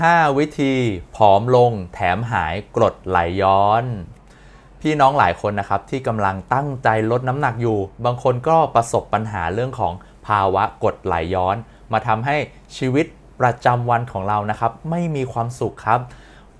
5 วิธีผอมลงแถมหายกรดไหลย้อน พี่น้องหลายคนนะครับที่กำลังตั้งใจลดน้ำหนักอยู่ บางคนก็ประสบปัญหาเรื่องของภาวะกรดไหลย้อน มาทำให้ชีวิตประจำวันของเรานะครับ ไม่มีความสุขครับ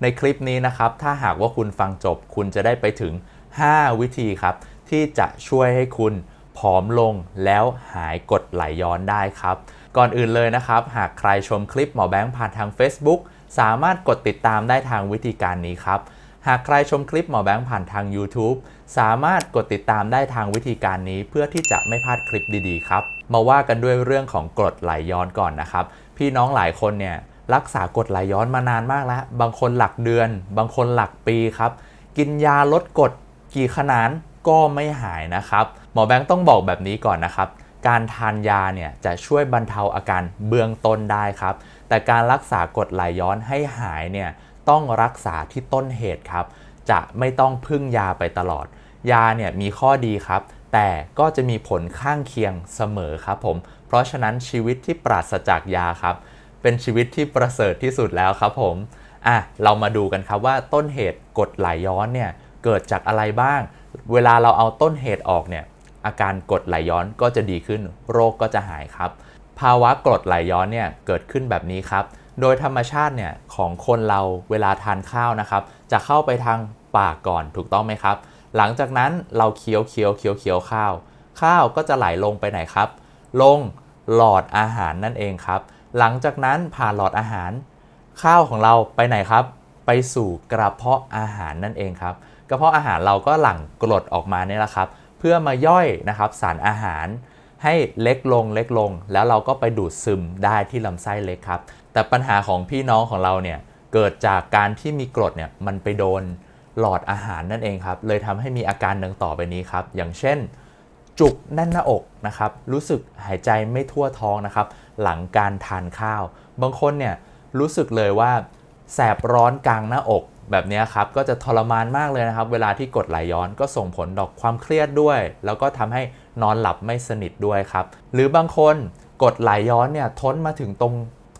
ในคลิปนี้นะครับ ถ้าหากว่าคุณฟังจบ คุณจะได้ไปถึง 5 วิธีครับ ที่จะช่วยให้คุณผอมลงแล้วหายกรดไหลย้อนได้ครับ ก่อนอื่นเลยนะครับ หากใครชมคลิปหมอแบงค์ผ่านทาง Facebook สามารถกดติดตามได้ทางวิธีการนี้ครับ หากใครชมคลิปหมอแบงค์ผ่านทาง YouTube สามารถกดติดตามได้ทางวิธีการนี้ เพื่อที่จะไม่พลาดคลิปดีๆ ครับ มาว่ากันด้วยเรื่องของกรดไหลย้อนก่อนนะครับ พี่น้องหลายคนเนี่ยรักษากรดไหลย้อนมานานมากแล้ว บางคนหลักเดือน บางคนหลักปีครับ กินยาลดกรดกี่ขนานก็ไม่หายนะครับ หมอแบงค์ต้องบอกแบบนี้ก่อนนะครับ การทานยาเนี่ยจะช่วยบรรเทาอาการเบื้องต้นได้ครับ แต่การรักษากรดไหลย้อนให้หายเนี่ยต้องรักษาที่ต้นเหตุครับ จะไม่ต้องพึ่งยาไปตลอด ยาเนี่ยมีข้อดีครับ แต่ก็จะมีผลข้างเคียงเสมอครับผม เพราะฉะนั้นชีวิตที่ปราศจากยาครับ เป็นชีวิตที่ประเสริฐที่สุดแล้วครับผมอะเรามาดูกันครับว่าต้นเหตุกรดไหลย้อนเนี่ยเกิดจากอะไรบ้าง เวลาเราเอาต้นเหตุออกเนี่ย อาการกรดไหลย้อนก็จะดีขึ้น โรคก็จะหายครับ ภาวะกรดไหลย้อนเนี่ยเกิดขึ้นแบบนี้ครับ โดยธรรมชาติเนี่ยของคนเราเวลาทานข้าวนะครับ จะเข้าไปทางปากก่อนถูกต้องไหมครับ หลังจากนั้นเราเคี้ยวเคี้ยวเคี้ยวเคี้ยวข้าว ข้าวก็จะไหลลงไปไหนครับ ลงหลอดอาหารนั่นเองครับ หลังจากนั้นผ่านหลอดอาหาร ข้าวของเราไปไหนครับ ไปสู่กระเพาะอาหารนั่นเองครับ กระเพาะอาหารเราก็หลั่งกรดออกมาเนี่ยแหละครับ พื่อมาย่อยนะครับสารอาหารให้เล็กลงเล็กลง แล้วเราก็ไปดูดซึมได้ที่ลำไส้เล็กครับ แต่ปัญหาของพี่น้องของเราเนี่ยเกิดจากการที่มีกรดเนี่ยมันไปโดนหลอดอาหารนั่นเองครับ เลยทำให้มีอาการดังต่อไปนี้ครับ อย่างเช่น จุกแน่นหน้าอกนะครับ รู้สึกหายใจไม่ทั่วท้องนะครับ หลังการทานข้าว บางคนเนี่ยรู้สึกเลยว่าแสบร้อนกลางหน้าอก แบบนี้ครับก็จะทรมานมากเลยนะครับ เวลาที่กดไหลย้อนก็ส่งผลต่อความเครียดด้วย แล้วก็ทำให้นอนหลับไม่สนิทด้วยครับ หรือบางคนกดไหลย้อนเนี่ยทนมาถึงตรง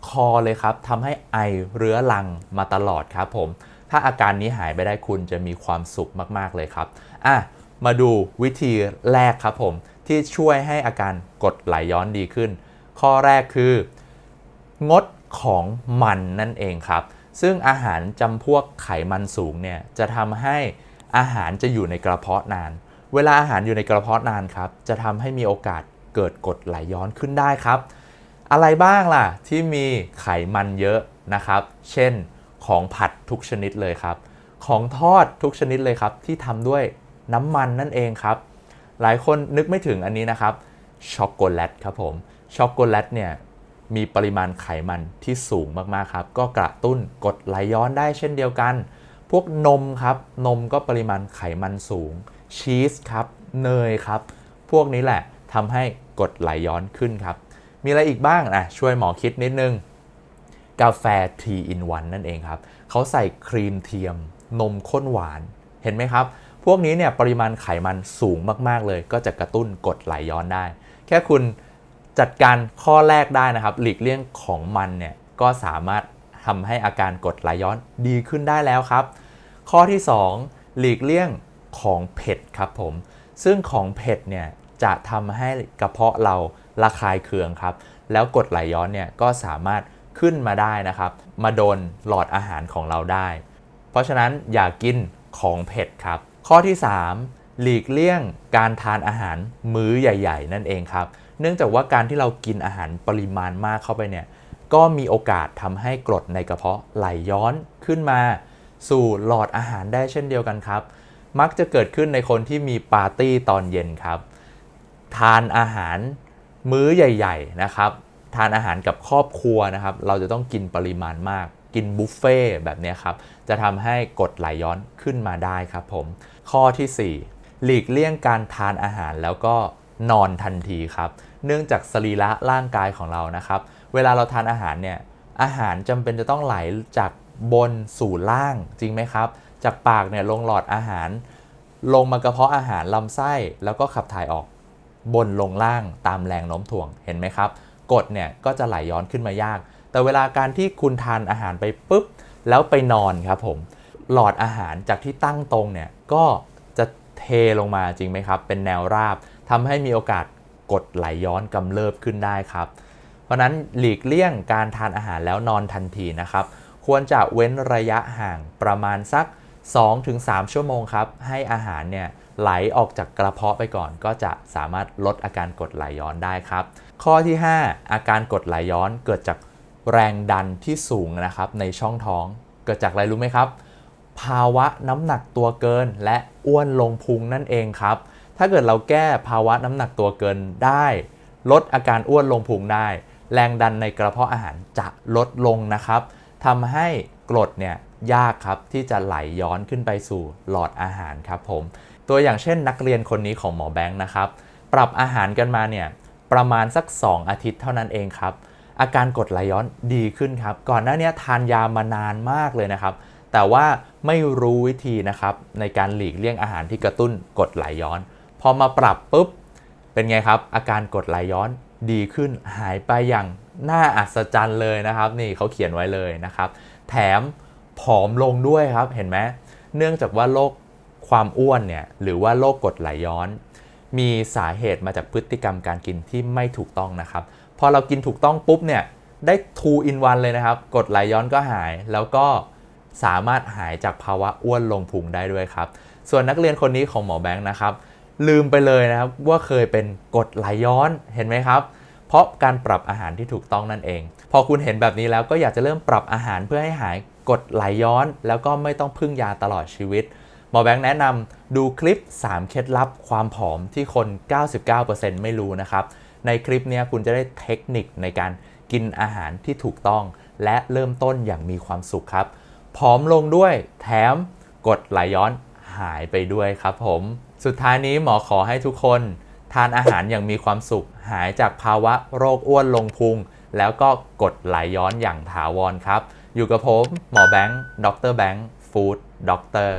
คอเลยครับทำให้ไอเรื้อรังมาตลอดครับผม ถ้าอาการนี้หายไปได้คุณจะมีความสุขมาก ๆ เลยครับ อะ มาดูวิธีแรกครับผม ที่ช่วยให้อาการกดไหลย้อนดีขึ้น ข้อแรกคือ งดของมันนั่นเองครับ ซึ่งอาหารจำพวกไขมันสูงเนี่ยจะทำให้อาหารจะอยู่ในกระเพาะนาน เวลาอาหารอยู่ในกระเพาะนานครับ จะทำให้มีโอกาสเกิดกรดไหลย้อนขึ้นได้ครับ อะไรบ้างล่ะที่มีไขมันเยอะนะครับ เช่นของผัดทุกชนิดเลยครับ ของทอดทุกชนิดเลยครับ ที่ทำด้วยน้ำมันนั่นเองครับ หลายคนนึกไม่ถึงอันนี้นะครับช็อกโกแลตครับผมช็อกโกแลตเนี่ย มีปริมาณไขมันที่สูงมากๆครับ ก็กระตุ้นกดไหลย้อนได้เช่นเดียวกัน พวกนมครับ นมก็ปริมาณไขมันสูง ชีสครับ เนยครับ พวกนี้แหละทำให้กดไหลย้อนขึ้นครับ มีอะไรอีกบ้างอะช่วยหมอคิดนิดนึง กาแฟ T in 1นั่นเองครับ เขาใส่ครีมเทียม นมข้นหวาน เห็นไหมครับ พวกนี้เนี่ยปริมาณไขมันสูงมากๆเลย ก็จะกระตุ้นกดไหลย้อนได้ แค่คุณ จัดการข้อแรกได้นะครับ หลีกเลี่ยงของมันเนี่ยก็สามารถทำให้อาการกดไหลย้อนดีขึ้นได้แล้วครับ ข้อที่ 2 หลีกเลี่ยงของเผ็ดครับผม ซึ่งของเผ็ดเนี่ยจะทำให้กระเพาะเราระคายเคืองครับ แล้วกดไหลย้อนเนี่ยก็สามารถขึ้นมาได้นะครับ มาโดนหลอดอาหารของเราได้ เพราะฉะนั้นอย่ากินของเผ็ดครับ ข้อที่ 3 หลีกเลี่ยงการทานอาหารมื้อใหญ่ ๆ นั่นเองครับ เนื่องจากว่าการที่เรากินอาหารปริมาณมากเข้าไปเนี่ยก็มีโอกาสทำให้กรดในกระเพาะไหลย้อนขึ้นมา สู่หลอดอาหารได้เช่นเดียวกันครับ มักจะเกิดขึ้นในคนที่มีปาร์ตี้ตอนเย็นครับ ทานอาหารมื้อใหญ่ ๆนะครับ ทานอาหารกับครอบครัวนะครับ เราจะต้องกินปริมาณมาก กินบุฟเฟ่ต์แบบนี้ครับ จะทำให้กรดไหลย้อนขึ้นมาได้ครับผม ข้อที่ 4 หลีกเลี่ยงการทานอาหารแล้วก็ นอนทันทีครับ เนื่องจากสรีระร่างกายของเรานะครับ เวลาเราทานอาหารเนี่ย อาหารจำเป็นจะต้องไหลจากบนสู่ล่างจริงไหมครับ จากปากเนี่ยลงหลอดอาหาร ลงมากระเพาะอาหารลำไส้แล้วก็ขับถ่ายออกบนลงล่างตามแรงโน้มถ่วงเห็นไหมครับกดเนี่ยก็จะไหลย้อนขึ้นมายาก แต่เวลาการที่คุณทานอาหารไปปุ๊บ แล้วไปนอนครับผมหลอดอาหารจากที่ตั้งตรงเนี่ยก็จะเทลงมาจริงไหมครับ เป็นแนวราบ ทำให้มีโอกาสกดไหลย้อนกำเริบขึ้นได้ครับ เพราะนั้นหลีกเลี่ยงการทานอาหารแล้วนอนทันทีนะครับ ควรจะเว้นระยะห่างประมาณสัก 2-3 ชั่วโมงครับ ให้อาหารเนี่ยไหลออกจากกระเพาะไปก่อน ก็จะสามารถลดอาการกดไหลย้อนได้ครับ ข้อที่ 5 อาการกดไหลย้อนเกิดจากแรงดันที่สูงนะครับในช่องท้อง เกิดจากอะไรรู้ไหมครับ ภาวะน้ำหนักตัวเกินและอ้วนลงพุงนั่นเองครับ ถ้าเกิดเราแก้ภาวะน้ำหนักตัวเกินได้ ลดอาการอ้วนลงพุงได้ แรงดันในกระเพาะอาหารจะลดลงนะครับทำให้กรดเนี่ยยากครับที่จะไหลย้อนขึ้นไปสู่หลอดอาหารครับผม ตัวอย่างเช่นนักเรียนคนนี้ของหมอแบงค์นะครับ ปรับอาหารกันมาเนี่ยประมาณสัก 2 อาทิตย์เท่านั้นเองครับ อาการกรดไหลย้อนดีขึ้นครับ ก่อนหน้านี้ทานยามานานมากเลยนะครับ แต่ว่าไม่รู้วิธีนะครับในการหลีกเลี่ยงอาหารที่กระตุ้นกรดไหลย้อน พอมาปรับปุ๊บ เป็นไงครับ อาการกดไหลย้อนดีขึ้นหายไปอย่างน่าอัศจรรย์เลยนะครับ นี่เขาเขียนไว้เลยนะครับ แถมผอมลงด้วยครับเห็นไหมเนื่องจากว่าโรคความอ้วนเนี่ยหรือว่าโรคกดไหลย้อน มีสาเหตุมาจากพฤติกรรมการกินที่ไม่ถูกต้องนะครับ พอเรากินถูกต้องปุ๊บเนี่ยได้ two in one เลยนะครับ กดไหลย้อนก็หาย แล้วก็สามารถหายจากภาวะอ้วนลงพุงได้ด้วยครับ ส่วนนักเรียนคนนี้ของหมอแบงค์นะครับ ลืมไปเลยนะครับว่าเคยเป็นกดไหลย้อนเห็นไหมครับ เพราะการปรับอาหารที่ถูกต้องนั่นเอง พอคุณเห็นแบบนี้แล้วก็อยากจะเริ่มปรับอาหารเพื่อให้หายกดไหลย้อน แล้วก็ไม่ต้องพึ่งยาตลอดชีวิตหมอแบงค์แนะนำดูคลิป 3 เคล็ดลับความผอมที่คน 99%ไม่รู้นะครับ ในคลิปนี้คุณจะได้เทคนิคในการกินอาหารที่ถูกต้อง และเริ่มต้นอย่างมีความสุขครับ ผอมลงด้วยแถมกดไหลย้อนหายไปด้วยครับผม สุดท้ายนี้หมอขอให้ทุกคน ทานอาหารอย่างมีความสุข หายจากภาวะโรคอ้วนลงพุง แล้วก็กดไหลย้อนอย่างถาวรครับ อยู่กับผม หมอแบงค์ ดรแบงค์ ฟู้ดด็อกเตอร์